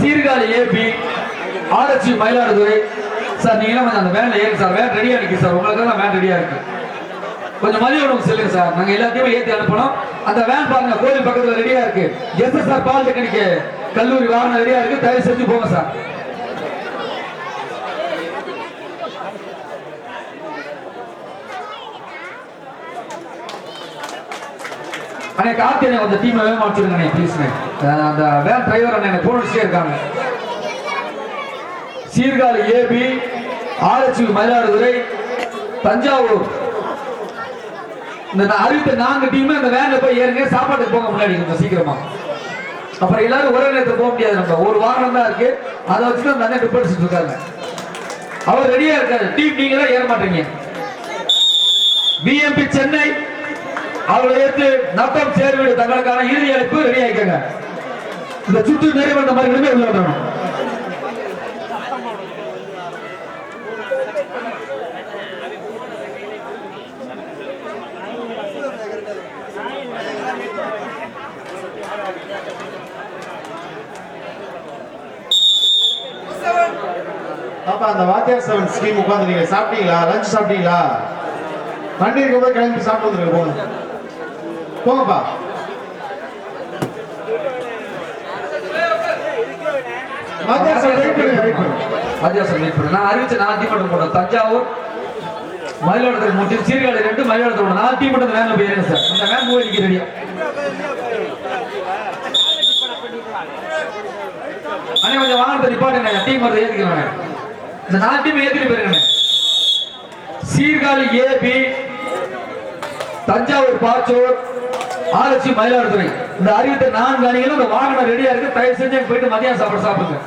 Sirkazhi AP RHC Mayiladuthurai. Sir நீங்களும் கொஞ்சம் அந்த வேன்ல ஏறுங்க சார். வேன் ரெடியா இருக்கு சார். உங்களுக்கு தான் வேன் ரெடியா இருக்கு. கொஞ்சம் மதிய உணவு செல்லுங்க சார். நாங்க எல்லாத்தையுமே ஏத்தி அனுப்பணும். அந்த வேன் பாருங்க கோயில் பக்கத்துல ரெடியா இருக்கு. எஸ்எஸ்ஆர் பாலிடெக்னிக் கல்லூரி வாகனம் ரெடியா இருக்கு. தயவு செஞ்சு போங்க சார். அண்ணே கார்த்திகை அந்த டீமை வேகமா வச்சிருங்க ப்ளீஸ்ண்ணே அந்த வேன் டிரைவர் அண்ணன் எனக்கு ஃபோன் அடிச்சுட்டே இருக்காங்க. சீர்காழி ஏபி ஆலச்சி மயிலாடுதுறை தஞ்சாவூர். இந்த நான் அறிவித்த நான்கு டீமே அந்த வேன்ல போய் ஏறுங்க சாப்பாட்டுக்கு போக முன்னாடி கொஞ்சம் சீக்கிரமா. அப்புறம் எல்லாரும் ஒரே நேரத்தில் போக முடியாது நம்ம. ஒரு வாகனம் தான் இருக்கு. அதை வச்சுட்டு அந்த அண்ணன் டிப்படிச்சுட்டு இருக்காங்க அவர் ரெடியா இருக்காரு. டீம் நீங்க தான் ஏற மாட்டீங்க. பிஎம்பி சென்னை அவர்களை ஏற்று நத்தம் சேர்வீடு தங்களுக்கான இறுதி அழைப்பு ரெடி ஆயிக்கங்க. இந்த சுற்று நிறைவேற்ற மாதிரி உள்ள வரணும். பாப்பா அந்த வாத்தியார் செவன் ஸ்கீம் உட்காந்துருங்க சாப்பிட்டீங்களா? லஞ்ச் சாப்பிட்டீங்களா? வண்டி இருக்கும்போது கிளம்பி சாப்பிட்டு வந்துருங்க போங்க. போங்கப்பா. வாத்தியார் செவன் வெயிட் பண்ணு. நான் அறிவிச்ச நான் டீம் மட்டும் போட்டோம் தஞ்சாவூர் மயிலாடுதுறை முடிச்சு சீர்காழி ரெண்டு மயிலாடுதுறை நான் நாலு டீம் மட்டும் வேன்ல போயிருங்க சார் அந்த வேன் போய் ரெடியா அண்ணே கொஞ்சம் வாகனத்தை நிப்பாட்டுங்க. டீம் வருது ஏத்திக்கிறாங்க இந்த நாலு டீம் ஏத்திட்டு போயிருங்க சீர்காழி ஏபி தஞ்சாவூர் பாச்சூர் ஆலச்சி மயிலாடுதுறை. இந்த அறிவித்த நான்கு அணிகளும் இந்த வாகனம் ரெடியா இருக்கு. தயவு செஞ்சு போயிட்டு மதியம் சாப்பாடு சாப்பிடுங்க.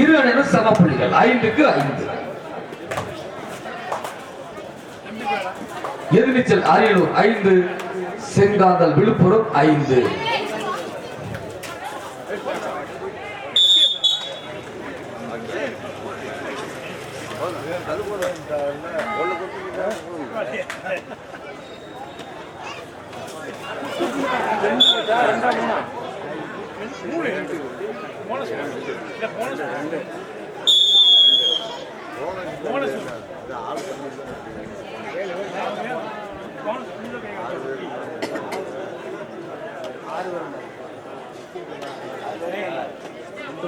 இரு அணியினர் சம புள்ளிகள் ஐந்துக்கு ஐந்து. எதிர்நீச்சல் அரியலூர் ஐந்து செங்காந்தல் விழுப்புரம் ஐந்து.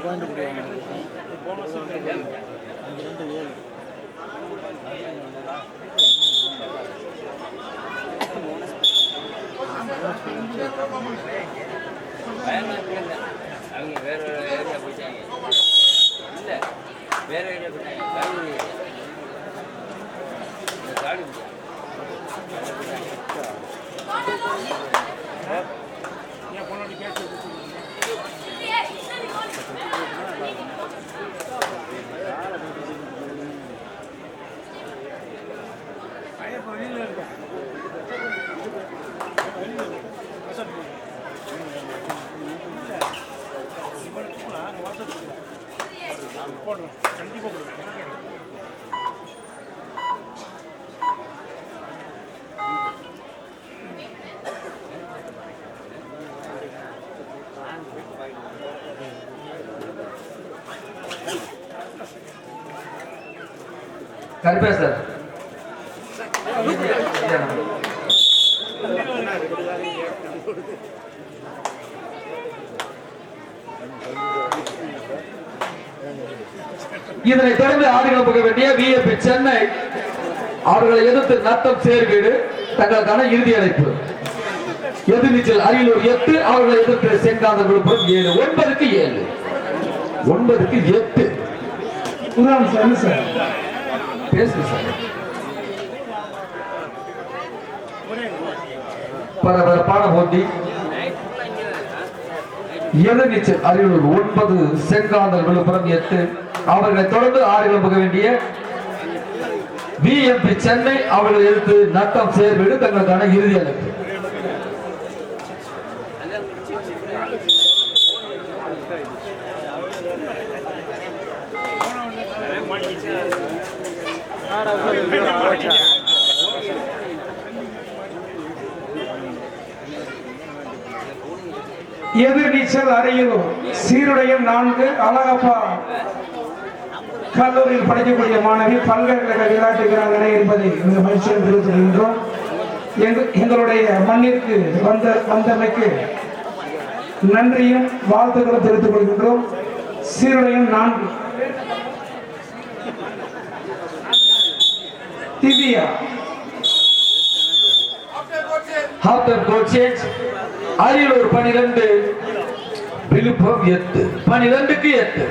பாயிண்ட் கொடுவாங்க அஞ்சு ரெண்டு ஏழு. அவங்க வேற ஒரு ஏரியா போயிட்டாங்க. இல்லை வேற ஏரியா போயிட்டாங்க. காடு இந்த காடு கருப்பே சார். இதனை தொடர்ந்து ஆடுகளம் போக வேண்டிய விஎப்பி சென்னை. அவர்களை எதிர்த்து நத்தம் சேர்வீடு தங்களுக்கான இறுதி அழைப்பு. எதிர்நீச்சல் அரியலூர் எட்டு அவர்களை எதிர்த்து செங்காந்த விழுப்புரம் ஏழு ஒன்பதுக்கு ஏழு. ஒன்பதுக்கு எட்டு. பேசுங்க சார். பரபரப்பான போட்டி. எதிர்நீச்சல் அரியலூர் ஒன்பது செங்காந்தல் விழுப்புரம் எட்டு. அவர்களை தொடர்ந்து ஆறு போக வேண்டிய பிஎம்பி சென்னை அவர்களை எதிர்த்து நட்டம் சேர்வீடு தங்களுக்கான இறுதி அழைப்பு எதிர்நீச்சல் அறையிலும் சீருடையும் நான்கு அழகப்பா கல்லூரியில் படிக்கக்கூடிய மாணவி பல்கலைக்கழக விளையாட்டு வீராங்கனை என்பதை இந்த மகிழ்ச்சியில் தெரிவித்துகின்றோம் எங்களுடைய மண்ணிற்கு வந்த வந்தமைக்கு நன்றியும் வாழ்த்துக்களும் தெரிவித்துக் கொள்கின்றோம் சீருடையும் நான்கு. திவ்யா. ஹாஃப் டைம் அரியலூர் பனிரெண்டு. விழுப்புரம் எட்டு. பனிரெண்டுக்கு எட்டு.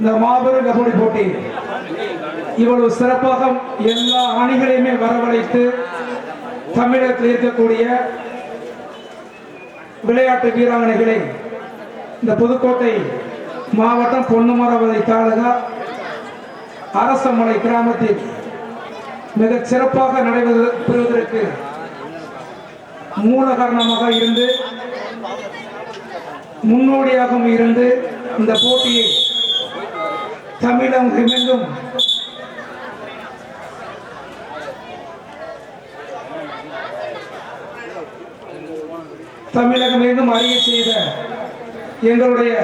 இந்த மாபெரும் கபடி போட்டி இவ்வளவு சிறப்பாக எல்லா அணிகளையுமே வரவழைத்து தமிழகத்தில் இருக்கக்கூடிய விளையாட்டு வீராங்கனைகளை இந்த புதுக்கோட்டை மாவட்டம் பொன்னுமரவதை தாலுகா அரசமலை கிராமத்தில் மிக சிறப்பாக நடைபெறுவதற்கு மூல காரணமாக இருந்து முன்னோடியாகவும் இருந்து இந்த போட்டியை தமிழகம் எங்கும் தமிழகம் எங்கும் அறிய செய்த எங்களுடைய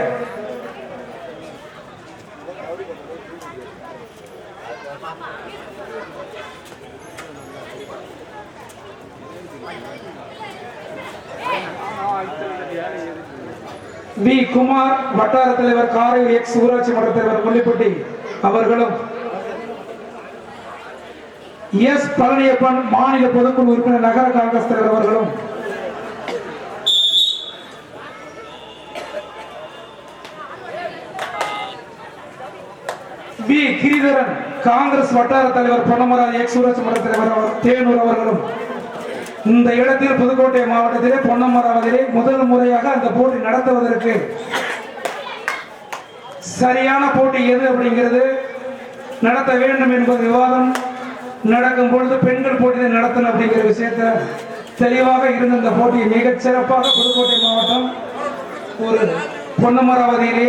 வி. குமார் வட்டார தலைவர் காரை எக்ஸ் ஊராட்சி மன்ற தலைவர் முள்ளிப்பட்டி அவர்களும் எஸ். பழனியப்பன் மாநில பொதுக்குழு உறுப்பினர் நகர காங்கிரஸ் தலைவர் அவர்களும் பி காங்கிரஸ் வட்டார தலைவர் பொன்னமராஜ் எக்ஸ் ஊராட்சி மன்ற தலைவர் தேனூர் அவர்களும். இந்த இடத்தில் புதுக்கோட்டை மாவட்டத்திலே பொன்னமராவதிலே முதல் முறையாக அந்த போட்டி நடத்துவதற்கு சரியான போட்டி எது அப்படிங்கிறது நடத்த வேண்டும் என்பது விவாதம். நடக்கும் பொழுது பெண்கள் போட்டியை நடத்தணும் அப்படிங்கிற விஷயத்தை தெளிவாக இருந்த இந்த போட்டியை மிகச் சிறப்பாக புதுக்கோட்டை மாவட்டம் ஒரு பொன்னமராவதியிலே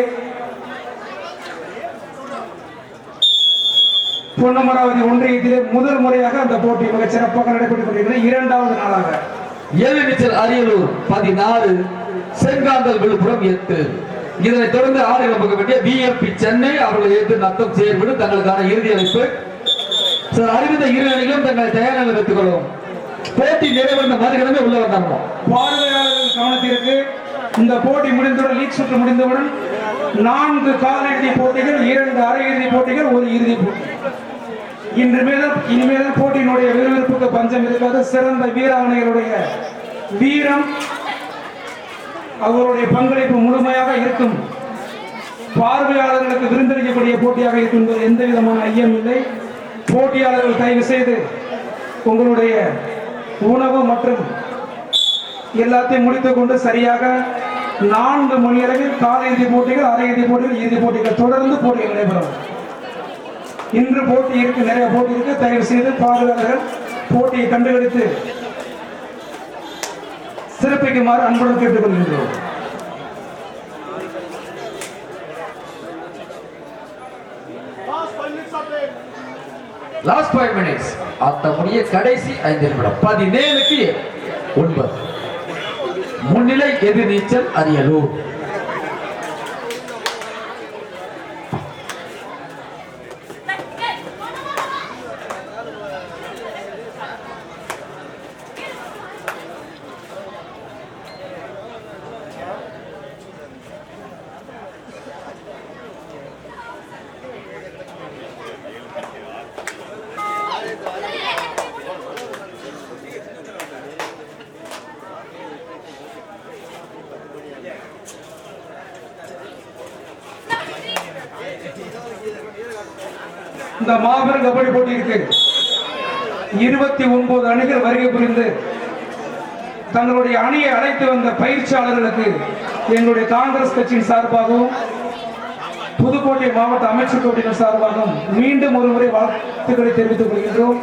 பொன்னமராவதி ஒன்றியத்திலே முதல் முறையாக அந்த போட்டி மிகச் சிறப்பாக நடைபெற்றுக் கொண்டிருக்கிறது. இரண்டாவது நாளாக. எதிர்நீச்சல் அரியலூர் பதினாறு செங்காந்தல் விழுப்புரம் எட்டு. இதனைத் தொடர்ந்து ஆறு நம்பக்க வேண்டிய பிஎம்பி சென்னை அவர்கள் எதிர்த்து நத்தம் செயல்படும் தங்களுக்கான இறுதி அழைப்பு. சார் அறிவித்த இரு அணிகளும் தங்கள் தயார் நிலை வைத்துக் கொள்ளும் போட்டி நிறைவடைந்த மறுகிழமை உள்ள வந்தாங்க பார்வையாளர்கள் கவனத்திற்கு இந்த போட்டி முடிந்தவுடன் லீக் சுற்று முடிந்தவுடன் நான்கு காலிறுதி போட்டிகள் இரண்டு அரையிறுதி போட்டிகள் ஒரு இறுதி போட்டி. இன்று மேலும் இனிமேல் போட்டியினுடைய விறுவிறுப்புக்கு பஞ்சம் இருக்காது. சிறந்த வீராங்கனைகளுடைய வீரம் அவருடைய பங்களிப்பு முழுமையாக இருக்கும். பார்வையாளர்களுக்கு விருந்தளிக்கக்கூடிய போட்டியாக இருக்கும் என்பது எந்த விதமான ஐயம் இல்லை. போட்டியாளர்கள் தயவு செய்து உங்களுடைய உணவு மற்றும் எல்லாத்தையும் முடித்துக் கொண்டு சரியாக நான்கு மணி அளவில் காலை இறுதி போட்டிகள் அரை இறுதி போட்டிகள் இறுதி போட்டிகள் தொடர்ந்து போட்டிகள் நடைபெறும். இன்று போட்டி இருக்கு நிறைய போட்டி இருக்கு. தயவு செய்து பார்வையாளர்கள் போட்டியை கண்டுபிடித்து சிறப்பிக்குமாறு அன்புடன் கேட்டுக்கொள்கின்றோம். லாஸ்ட் ஃபைவ் மினிட்ஸ் அத்தமுடைய கடைசி ஐந்து நிமிடம். பதினேழுக்கு ஒன்பது. முன்னிலை எதிர்நீச்சல் அரியலூர் இந்த மாபெரும் கபடி போட்டி இருக்கு இருபத்தி ஒன்பது அணிகள் வருகை புரிந்து தங்களுடைய அணியை அழைத்து வந்த பயிற்சியாளர்களுக்கு எங்களுடைய காங்கிரஸ் கட்சியின் சார்பாகவும் புதுக்கோட்டை மாவட்ட அமைச்சர் கூட்டத்தின் சார்பாகவும் மீண்டும் ஒரு முறை வாழ்த்துக்களை தெரிவித்துக் கொள்கின்றோம்.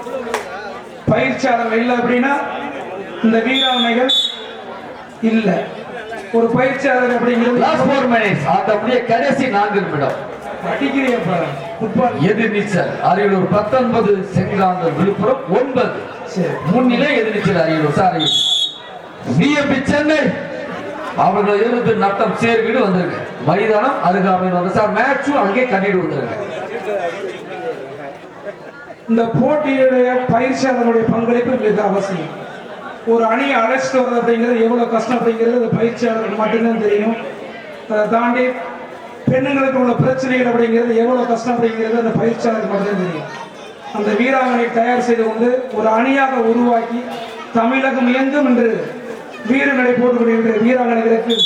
பயிற்சியாளர்கள் இல்லை அப்படின்னா இந்த வீராங்கனைகள் இல்லை. ஒரு பயிற்சியாளர் அப்படிங்கிறது கடைசி நான்கு நிமிடம். ஃபுட்பால் எதிர்நீச்சல் அரியலூர் பத்தொன்பது செங்காந்தல் விழுப்புரம் ஒன்பது. முன்னிலை எதிர்நீச்சல் அரியலூர் சாரி. பிஎம்பி சென்னை. அவர்களை எதிர்த்து நட்டம் சேர் வீடு வந்திருக்கு. மைதானம் அருகாமையில் வந்து சார் மேட்சும் அங்கே கண்டிட்டு வந்திருக்கு. இந்த போட்டியுடைய பயிற்சியாளர்களுடைய பங்களிப்பு மிக அவசியம். ஒரு அணியை அழைச்சிட்டு வர்றது அப்படிங்கிறது எவ்வளவு கஷ்டம் அப்படிங்கிறது அந்த பயிற்சியாளருக்கு மட்டும்தான் தெரியும். அதை தாண்டி பெண்ணுங்களுக்கு உள்ள பிரச்சனைகள் அப்படிங்கிறது எவ்வளவு கஷ்டம் அப்படிங்கிறது அந்த பயிற்சியாளருக்கு மட்டும்தான் தெரியும். அந்த வீராங்கனை தயார் செய்து கொண்டு ஒரு அணியாக உருவாக்கி தமிழகம் எங்கும் என்று வீரநடை போட்டுக்கொண்டிருக்கிற வீராங்கனைகளுக்கு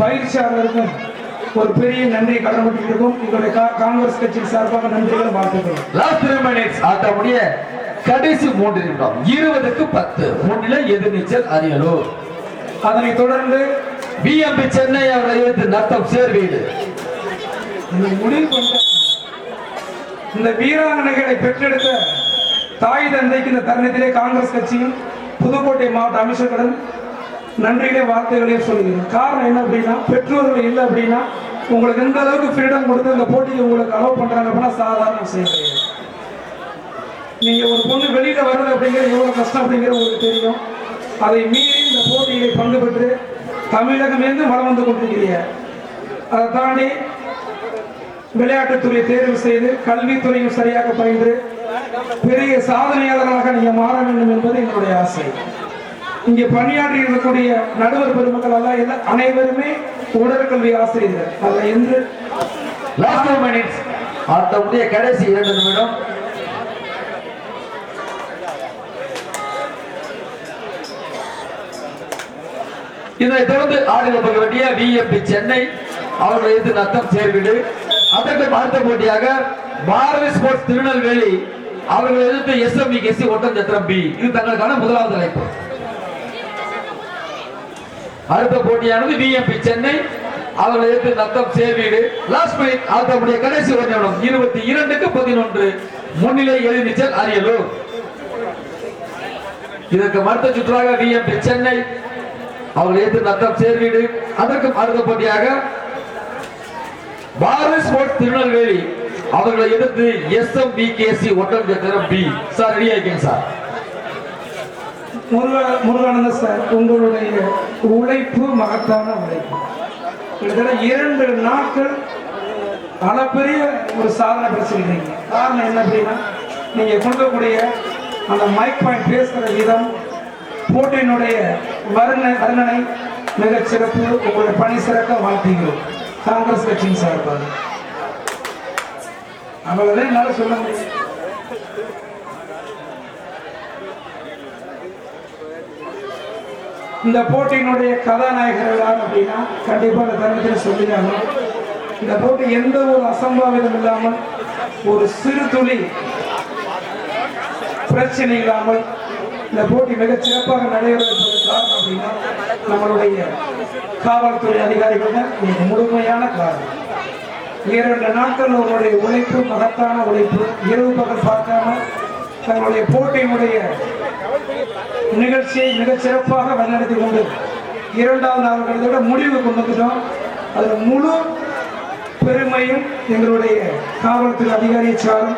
பயிற்சியாளருக்கும் ஒரு பெரிய நன்றி கடமைப்பட்டிருக்கும் எங்களுடைய கா- காங்கிரஸ் கட்சியின் சார்பாக நன்றிகள் வாழ்த்துக்கள். லாஸ்ட் த்ரீ மினிட்ஸ் ஆட்டமுடைய கடைசி மூன்று நிமிடம் இருபதுக்கு பத்து. முன்னிலை எதிர்நீச்சல் அரியலூர். அதனைத் தொடர்ந்து பிஎம்பி சென்னை அவர்களை எதிர்த்து நட்டம் சேர் வீடு இந்த முடிவு கொண்ட இந்த வீராங்கனைகளை பெற்றெடுத்த தாய் தந்தைக்கு இந்த தருணத்திலே காங்கிரஸ் கட்சியும் புதுக்கோட்டை மாவட்ட அமைச்சர்களும் நன்றியிலே வார்த்தைகளையும் சொல்கிறேன். காரணம் என்ன அப்படின்னா பெற்றோர்கள் இல்லை அப்படின்னா உங்களுக்கு எந்த அளவுக்கு ஃப்ரீடம் கொடுத்து இந்த போட்டிக்கு உங்களுக்கு அலோவ் பண்றாங்க அப்படின்னா சாதாரண விஷயம் கிடையாது. நீங்க ஒரு பொண்ணு வெளியில வர்றது அப்படிங்கிற எவ்வளவு கஷ்டம் அப்படிங்கிற உங்களுக்கு தெரியும். அதை மீறி இந்த போட்டியிலே பங்கு பெற்று தமிழகம் வளம் வந்து கொண்டிருக்கிறீங்க அதை தாண்டி விளையாட்டுத்துறை தேர்வு செய்து கல்வித்துறையும் சரியாக பயின்று பெரிய சாதனையாளராக நீங்க மாற வேண்டும் என்பது என்னுடைய ஆசை. இங்கே பணியாற்றி இருக்கக்கூடிய நடுவர் பெருமக்கள் எல்லாம் அனைவருமே உடற்கல்வி ஆசிரியர்கள் அதில் என்று லாஸ்ட் டூ மினிட்ஸ் ஆட்டமுடைய கடைசி இரண்டு நிமிடம். இதனைத் தொடர்ந்து ஆடுகளப்பட வேண்டிய விஎம்பி சென்னை அவர்களை எதிர்த்து நத்தம் சேர்வீடு. அதற்கு பார்த்த போட்டியாக பாரதி ஸ்போர்ட்ஸ் திருநெல்வேலி அவர்கள் எதிர்த்து S M SME KC Ottanchatram P இது தங்களுக்கான முதலாவது அழைப்பு அடுத்த போட்டியானது டிஎம்பி சென்னை. அவர்கள் எதிர்த்து நத்தம் சேவீடு. லாஸ்ட் மினிட் அடுத்தபடிய கடைசி ஒரு நிமிடம் இருபத்தி இரண்டுக்கு பதினொன்று. முன்னிலை எதிர்நீச்சல் அரியலூர். இதற்கு மருத்துவ சுற்றாக டிஎம்பி சென்னை. அவர்கள் எதிர்த்து நத்தம் சேர்வீடு அதற்கும் அடுத்த போட்டியாக பாரஸ் ஸ்போர்ட்ஸ் திருநெல்வேலி அவர்களை எதிர்த்து S M P KC Ottanchatram P sir ready ஆகிக்கங்க sir Muruga Murugananda sir உங்களுடைய உழைப்பு மகத்தான உழைப்பு. கிட்டத்தட்ட இரண்டு நாட்கள் அளப்பெரிய ஒரு சாதனை படிச்சிருக்கீங்க. காரணம் என்ன அப்படின்னா நீங்க கொடுக்கக்கூடிய அந்த மைக் பாயிண்ட் பேசுகிற விதம் போட்டியினுடைய வர்ண வர்ணனை மிகச்சிறப்பு உங்களுடைய பணி சிறக்க வாழ்த்துகிறோம். காங்கிரஸ் கட்சியின் சார்பாக. அவ்வளவுதான் என்னால சொல்ல முடியும். இந்த போட்டியினுடைய கதாநாயகர்கள் யார் அப்படின்னா கண்டிப்பாக இந்த தருணத்தில் சொல்லியாங்க இந்த போட்டி எந்த ஒரு அசம்பாவிதம் இல்லாமல் ஒரு சிறு துளி பிரச்சனை இல்லாமல் இந்த போட்டி மிக சிறப்பாக நடைபெறுவதற்கு காரணம் அப்படின்னா நம்மளுடைய காவல்துறை அதிகாரிகள் முழுமையான காரணம் இரண்டு நாட்கள் உங்களுடைய உழைப்பு மகத்தான உழைப்பு. இரவு பகல் பார்க்காம தங்களுடைய போட்டியினுடைய நிகழ்ச்சியை மிகச் சிறப்பாக வழிநடத்தி கொண்டு இரண்டாவது நாள் முடிவு கொண்டு வந்துட்டோம். அதில் முழு பெருமையும் எங்களுடைய காவல்துறை அதிகாரியை சாரும்